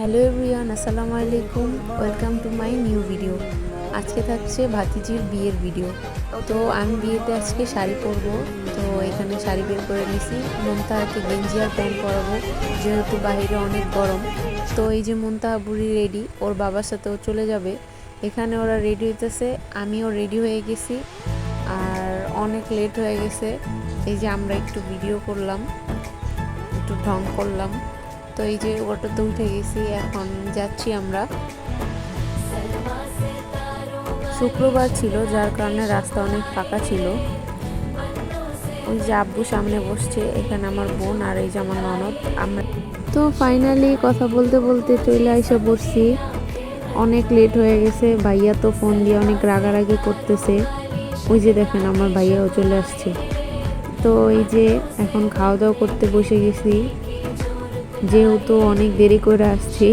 Hello everyone, আসসালামু আলাইকুম। Welcome to my new video. আজকে থাকছে ভাতিজির বিয়ের ভিডিও। তো আমি বিয়েতে আজকে শাড়ি পরবো। তো এখানে শাড়ি বের করে নিয়েছি। মমতাহাকে গেঞ্জি আর প্যান্ট পরাবো, যেহেতু বাইরে অনেক গরম। তো এই যে মমতাহা বুড়ি রেডি, ওর বাবার সাথে ও চলে যাবে। এখানে ওরা রেডি হইতেছে, আমিও রেডি হয়ে গেছি। আর অনেক লেট হয়ে গেছে। এই যে আমরা একটু ভিডিও করলাম, একটু ঢং করলাম। তো এই যে অটোতে উঠে গেছি, এখন যাচ্ছি আমরা। শুক্রবার ছিল, যার কারণে রাস্তা অনেক ফাঁকা ছিল। ওই যে আব্বু সামনে বসছে, এখানে আমার বোন আর এই যে আমার ননদ। আমরা তো ফাইনালি কথা বলতে বলতে চলে এসে বসছি অনেক লেট হয়ে গেছে, ভাইয়া তো ফোন দিয়ে অনেক রাগারাগি করতেছে। ওই যে দেখেন আমার ভাইয়াও চলে আসছে। তো এই যে এখন খাওয়া দাওয়া করতে বসে গেছি। যেহেতু অনেক দেরি করে আসছি।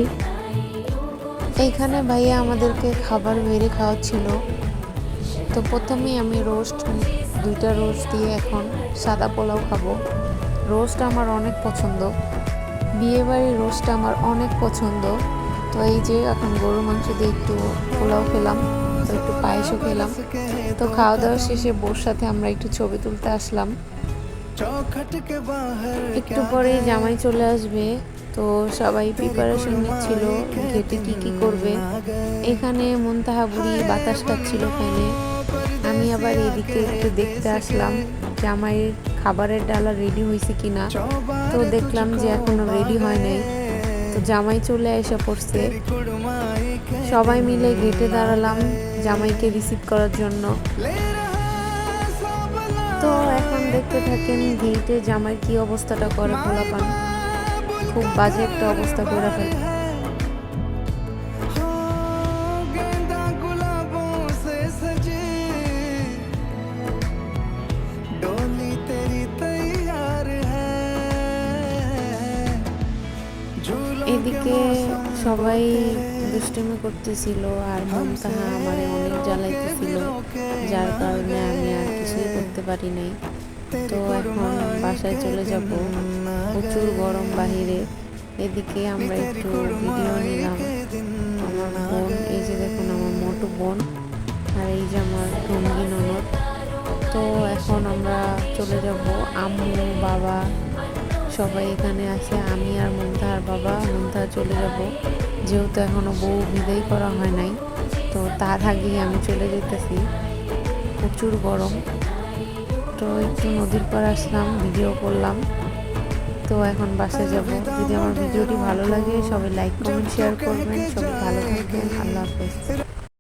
এইখানে ভাইয়া আমাদেরকে খাবার মেরে খাওয়াচ্ছিল। তো প্রথমেই আমি রোস্ট, দুইটা রোস্ট দিয়ে এখন সাদা পোলাও খাব। রোস্ট আমার অনেক পছন্দ। বিয়েবাড়ির রোস্ট আমার অনেক পছন্দ। তো এই যে এখন গরুর মাংস দিয়ে একটু পোলাও খেলাম, তো একটু পায়েসও খেলাম। তো খাওয়া দাওয়া শেষে বোর সাথে আমরা একটু ছবি তুলতে আসলাম। একটু পরে জামাই চলে আসবে তো সবাই প্রিপারেশন নিচ্ছিল ঘেটে কি কি করবে। এখানে মুনতাহা বুড়ি বাতাস কাটছিল ফ্যানে। আমি আবার এদিকে একটু দেখতে আসলাম জামাইয়ের খাবারের ডালা রেডি হয়েছে কিনা। তো দেখলাম যে এখনও রেডি হয় নাই। তো জামাই চলে এসে পড়ছে। সবাই মিলে গেটে দাঁড়ালাম জামাইকে রিসিভ করার জন্য। তো এখন দেখতে থাকেন ভিটে জামাই কি অবস্থাটা করে খোলা পান খুব বাজে একটা অবস্থা করে ফেলে। এদিকে সবাই দুষ্টুমি করতেছিল আর মমতাহা আমার অনেক জ্বালাইতেছিল, যার কারণে আমি আর কিছুই করতে পারি নাই। তো এখন বাসায় চলে যাব। প্রচুর গরম বাহিরে। এদিকে আমরা একটু ভিডিও নিলাম। আমার বোন, এই যে দেখুন আমার মোটু বোন, আর এই যে আমার টঙ্গি ননদ তো এখন আমরা চলে যাব। আম্মু, বাবা সবাই এখানে আছে, আমি আর মমতাহার বাবা। মমতাহা চলে যাব। যেহেতু এখনও বউ বিদায় করা হয় নাই, তো তার আগেই আমি চলে যেতেছি। প্রচুর গরম। তো একটু নদীর পার আসলাম, ভিডিও করলাম। তো এখন বাসায় যাব। যদি আমার ভিডিওটি ভালো লাগে, সবাই লাইক কমেন্ট শেয়ার করবেন। সবাই ভালো থাকবেন। আল্লাহ হাফেজ।